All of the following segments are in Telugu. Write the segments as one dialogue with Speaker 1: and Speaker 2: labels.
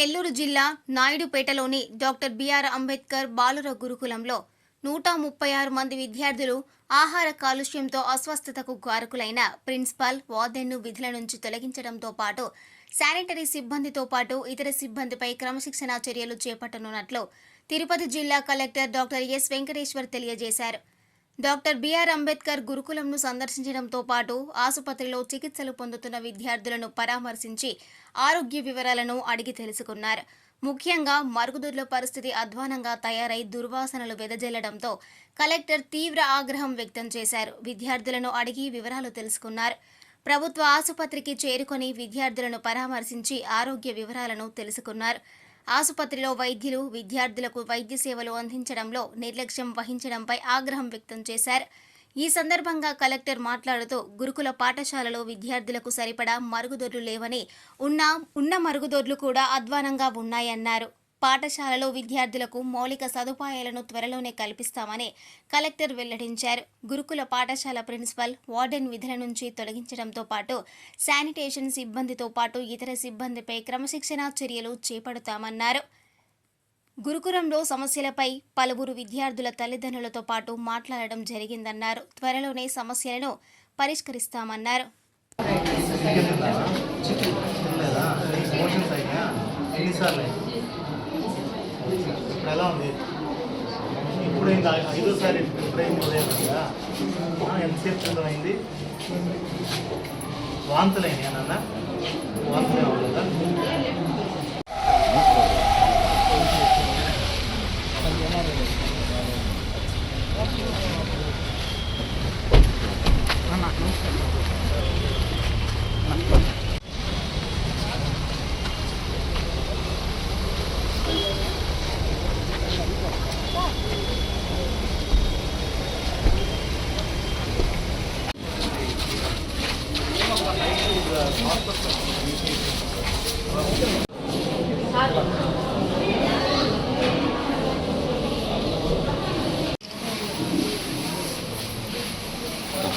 Speaker 1: నెల్లూరు జిల్లా నాయుడుపేటలోని డాక్టర్ బిఆర్ అంబేద్కర్ బాలుర గురుకులంలో నూట ముప్పై ఆరు మంది విద్యార్థులు ఆహార కాలుష్యంతో అస్వస్థతకు కారకులైన ప్రిన్సిపాల్ వార్డెన్ను విధుల నుంచి తొలగించడంతో పాటు శానిటరీ సిబ్బందితో పాటు ఇతర సిబ్బందిపై క్రమశిక్షణా చర్యలు చేపట్టనున్నట్లు తిరుపతి జిల్లా కలెక్టర్ డాక్టర్ ఎస్ వెంకటేశ్వర్ తెలియజేశారు. డాక్టర్ బిఆర్ అంబేద్కర్ గురుకులంను సందర్శించడంతో పాటు ఆసుపత్రిలో చికిత్సలు పొందుతున్న విద్యార్థులను పరామర్శించి ఆరోగ్య వివరాలను అడిగి తెలుసుకున్నారు. ముఖ్యంగా మరుగుదొడ్ల పరిస్థితి అధ్వానంగా తయారై దుర్వాసనలు వెదజల్లడంతో కలెక్టర్ తీవ్ర ఆగ్రహం వ్యక్తం చేశారు. విద్యార్థులను అడిగి వివరాలు తెలుసుకున్నారు. ప్రభుత్వ ఆసుపత్రికి చేరుకొని విద్యార్థులను పరామర్శించి ఆరోగ్య వివరాలను తెలుసుకున్నారు. ఆసుపత్రిలో వైద్యులు విద్యార్థులకు వైద్య సేవలు అందించడంలో నిర్లక్ష్యం వహించడంపై ఆగ్రహం వ్యక్తం చేశారు. ఈ సందర్భంగా కలెక్టర్ మాట్లాడుతూ గురుకుల పాఠశాలలో విద్యార్థులకు సరిపడా మరుగుదొడ్లు లేవని ఉన్న ఉన్న మరుగుదొడ్లు కూడా అధ్వానంగా ఉన్నాయన్నారు. పాఠశాలలో విద్యార్థులకు మౌలిక సదుపాయాలను త్వరలోనే కల్పిస్తామని కలెక్టర్ వెల్లడించారు. గురుకుల పాఠశాల ప్రిన్సిపల్ వార్డెన్ విధుల నుంచి తొలగించడంతో పాటు శానిటేషన్ సిబ్బందితో పాటు ఇతర సిబ్బందిపై క్రమశిక్షణా చర్యలు చేపడతామన్నారు. గురుకులంలో సమస్యలపై పలువురు విద్యార్థుల తల్లిదండ్రులతో పాటు మాట్లాడడం జరిగిందన్నారు. త్వరలోనే సమస్యలను పరిష్కరిస్తామన్నారు.
Speaker 2: ఎన్నిసార్లు అయింది? ఇప్పుడు ఎలా ఉంది? ఇప్పుడు ఇంకా ఐదోసారి ఇప్పుడు అయింది ఉదయం కదా. ఆ, ఎంతసేపు క్రితం అయింది వాంతులు అయినాయా నాన్న? వాంతులు అవ్వలేదా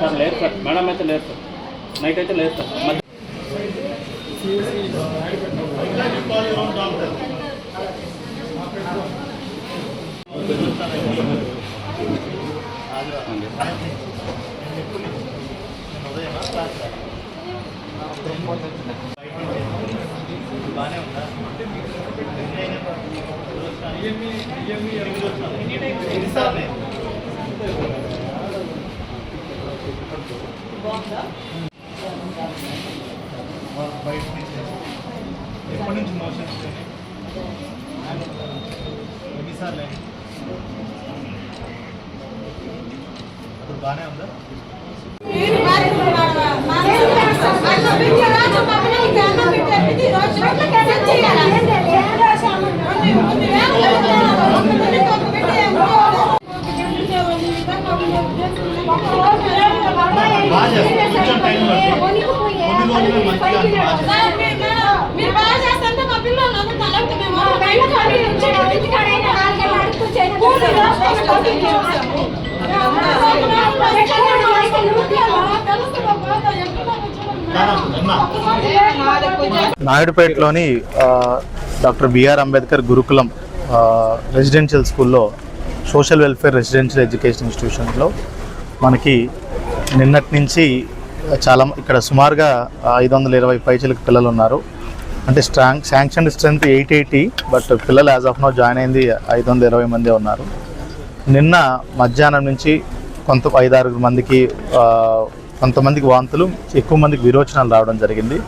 Speaker 3: సార్ లేదు సార్. మేడం అయితే లేదు సార్. నైట్ అయితే లేదు సార్. మధ్య-
Speaker 2: బాగానే ఉందా? ఎన్నిసార్లు బయట నుంచి ఎప్పటి నుంచి మోషన్స్ ఎన్నిసార్లు అయింది? అప్పుడు బాగానే ఉందా బాగా చేస్తారు కొంచెం టైం పడుతుంది కొన్ని రోజులు మంచిగా బాగా చేస్తారు.
Speaker 4: మీరు బాగా చేస్తుంటే మా పిల్లలు అందరూ తలంటే మేము
Speaker 2: నాయుడుపేటలోని డాక్టర్ బిఆర్ అంబేద్కర్ గురుకులం రెసిడెన్షియల్ స్కూల్లో సోషల్ వెల్ఫేర్ రెసిడెన్షియల్ ఎడ్యుకేషన్ ఇన్స్టిట్యూషన్లో మనకి నిన్నటి నుంచి చాలా ఇక్కడ సుమారుగా ఐదు వందల ఇరవై పైచలకు పిల్లలు ఉన్నారు అంటే strong sanction strength eight eighty but పిల్లలు యాజ్ ఆఫ్ నో జాయిన్ అయింది ఐదు వందల ఇరవై మంది ఉన్నారు. నిన్న మధ్యాహ్నం నుంచి కొంత ఐదారు మందికి కొంతమందికి వాంతులు ఎక్కువ మందికి విరోచనాలు రావడం జరిగింది.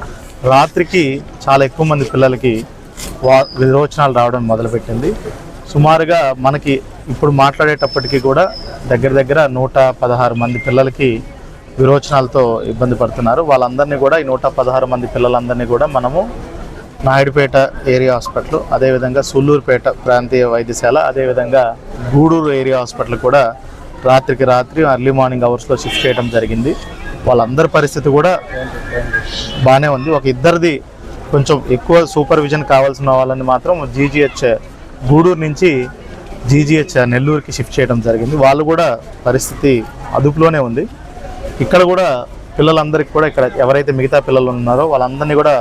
Speaker 2: రాత్రికి చాలా ఎక్కువ మంది పిల్లలకి వా విరోచనాలు రావడం మొదలుపెట్టింది. సుమారుగా మనకి ఇప్పుడు మాట్లాడేటప్పటికీ కూడా దగ్గర దగ్గర నూట పదహారు మంది పిల్లలకి విరోచనాలతో ఇబ్బంది పడుతున్నారు. వాళ్ళందరినీ కూడా ఈ నూట పదహారు మంది పిల్లలందరినీ కూడా మనము నాయుడుపేట ఏరియా హాస్పిటల్ అదేవిధంగా సూళ్ళూరుపేట ప్రాంతీయ వైద్యశాల అదేవిధంగా గూడూరు ఏరియా హాస్పిటల్ కూడా రాత్రికి రాత్రి ఎర్లీ మార్నింగ్ అవర్స్లో షిఫ్ట్ చేయడం జరిగింది. వాళ్ళందరి పరిస్థితి కూడా బాగానే ఉంది. ఒక ఇద్దరిది కొంచెం ఎక్కువ సూపర్విజన్ కావాల్సిన వాళ్ళని మాత్రం జీజీహెచ్ గూడూరు నుంచి జీజీహెచ్ నెల్లూరుకి షిఫ్ట్ చేయడం జరిగింది. వాళ్ళు కూడా పరిస్థితి అదుపులోనే ఉంది. ఇక్కడ కూడా పిల్లలందరికీ కూడా ఇక్కడ ఎవరైతే మిగతా పిల్లలు ఉన్నారో వాళ్ళందరినీ కూడా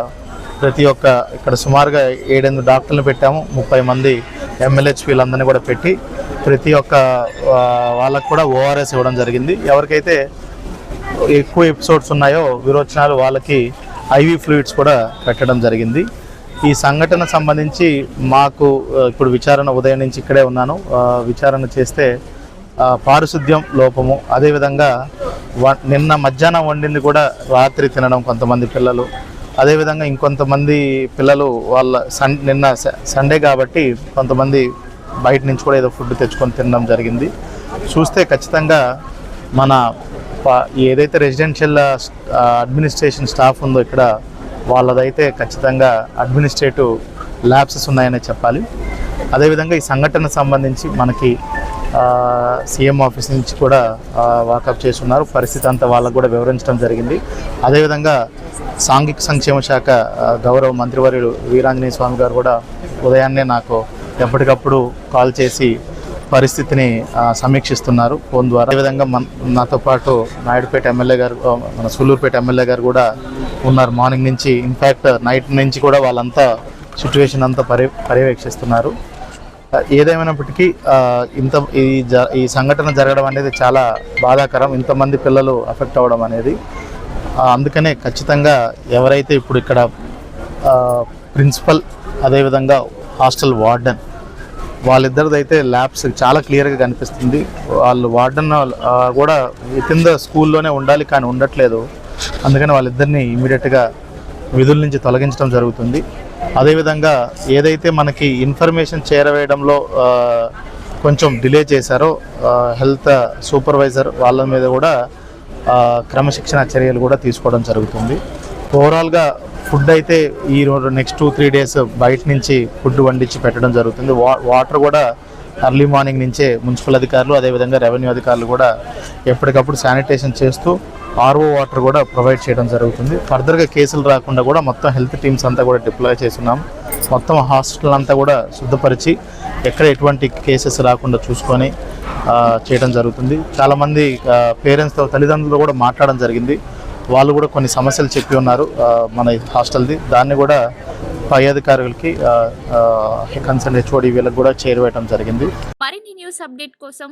Speaker 2: ప్రతి ఒక్క ఇక్కడ సుమారుగా ఏడెనిమిది డాక్టర్లు పెట్టాము ముప్పై మంది ఎమ్మెల్యేహెచ్పీలందరినీ కూడా పెట్టి ప్రతి ఒక్క వాళ్ళకు కూడా ఓఆర్ఎస్ ఇవ్వడం జరిగింది. ఎవరికైతే ఎక్కువ ఎపిసోడ్స్ ఉన్నాయో విరోచనాలు వాళ్ళకి ఐవి ఫ్లూయిడ్స్ కూడా పెట్టడం జరిగింది. ఈ సంఘటన సంబంధించి మాకు ఇప్పుడు విచారణ ఉదయం నుంచి ఇక్కడే ఉన్నాను. విచారణ చేస్తే పారిశుద్ధ్యం లోపము అదేవిధంగా వ- నిన్న మధ్యాహ్నం వండింది కూడా రాత్రి తినడం కొంతమంది పిల్లలు. అదేవిధంగా ఇంకొంతమంది పిల్లలు వాళ్ళ సన్ నిన్న స- సండే కాబట్టి కొంతమంది బయట నుంచి కూడా ఏదో ఫుడ్ తెచ్చుకొని తినడం జరిగింది. చూస్తే ఖచ్చితంగా మన ప- ఏదైతే రెసిడెన్షియల్ అడ్మినిస్ట్రేషన్ స్టాఫ్ ఉందో ఇక్కడ వాళ్ళదైతే ఖచ్చితంగా అడ్మినిస్ట్రేటివ్ ల్యాబ్సెస్ ఉన్నాయనే చెప్పాలి. అదేవిధంగా ఈ సంఘటన సంబంధించి మనకి సీఎం ఆఫీస్ నుంచి కూడా వాకప్ చేస్తున్నారు. పరిస్థితి అంతా వాళ్ళకు కూడా వివరించడం జరిగింది. అదేవిధంగా సాంఘిక సంక్షేమ శాఖ గౌరవ మంత్రివర్యులు వీరాంజనేయ స్వామి గారు కూడా ఉదయాన్నే నాకు ఎప్పటికప్పుడు కాల్ చేసి పరిస్థితిని సమీక్షిస్తున్నారు ఫోన్ ద్వారా. అదేవిధంగా మన నాతో పాటు నాయుడుపేట ఎమ్మెల్యే గారు మన సూళ్ళూరుపేట ఎమ్మెల్యే గారు కూడా ఉన్నారు. మార్నింగ్ నుంచి ఇన్ఫ్యాక్ట్ నైట్ నుంచి కూడా వాళ్ళంతా సిచ్యువేషన్ అంతా పర్య పర్యవేక్షిస్తున్నారు. ఏదేమైనప్పటికీ ఇంత ఈ జ ఈ సంఘటన జరగడం అనేది చాలా బాధాకరం. ఇంతమంది పిల్లలు అఫెక్ట్ అవ్వడం అనేది. అందుకనే ఖచ్చితంగా ఎవరైతే ఇప్పుడు ఇక్కడ ప్రిన్సిపల్ అదేవిధంగా హాస్టల్ వార్డెన్ వాళ్ళిద్దరిదైతే ల్యాబ్స్ చాలా క్లియర్గా కనిపిస్తుంది. వాళ్ళు వార్డెన్ కూడా విత్ ద స్కూల్లోనే ఉండాలి కానీ ఉండట్లేదు. అందుకని వాళ్ళిద్దరిని ఇమీడియట్గా విధుల నుంచి తొలగించడం జరుగుతుంది. అదేవిధంగా ఏదైతే మనకి ఇన్ఫర్మేషన్ చేరవేయడంలో కొంచెం డిలే చేశారో హెల్త్ సూపర్వైజర్ వాళ్ళ మీద కూడా క్రమశిక్షణ చర్యలు కూడా తీసుకోవడం జరుగుతుంది. ఓవరాల్గా ఫుడ్ అయితే ఈ రోజు నెక్స్ట్ టూ త్రీ డేస్ బయట నుంచి ఫుడ్ వండించి పెట్టడం జరుగుతుంది. వా వాటర్ కూడా అర్లీ మార్నింగ్ నుంచే మున్సిపల్ అధికారులు అదేవిధంగా రెవెన్యూ అధికారులు కూడా ఎప్పటికప్పుడు శానిటేషన్ చేస్తూ ఆర్ఓ వాటర్ కూడా ప్రొవైడ్ చేయడం జరుగుతుంది. ఫర్దర్గా కేసులు రాకుండా కూడా మొత్తం హెల్త్ టీమ్స్ అంతా కూడా డిప్లాయ్ చేస్తున్నాం. మొత్తం హాస్పిటల్ అంతా కూడా శుద్ధపరిచి ఎక్కడ ఎటువంటి కేసెస్ రాకుండా చూసుకొని చేయడం జరుగుతుంది. చాలామంది పేరెంట్స్తో తల్లిదండ్రులు కూడా మాట్లాడడం జరిగింది. వాళ్ళు కూడా కొన్ని సమస్యలు చెప్పి ఉన్నారు మన హాస్టల్ది. దాన్ని కూడా పై అధికారులకి కన్సర్న్ హెచ్ఓడి వీళ్ళకి కూడా చేరువేయడం జరిగింది.
Speaker 5: మరిన్ని న్యూస్ అప్డేట్ కోసం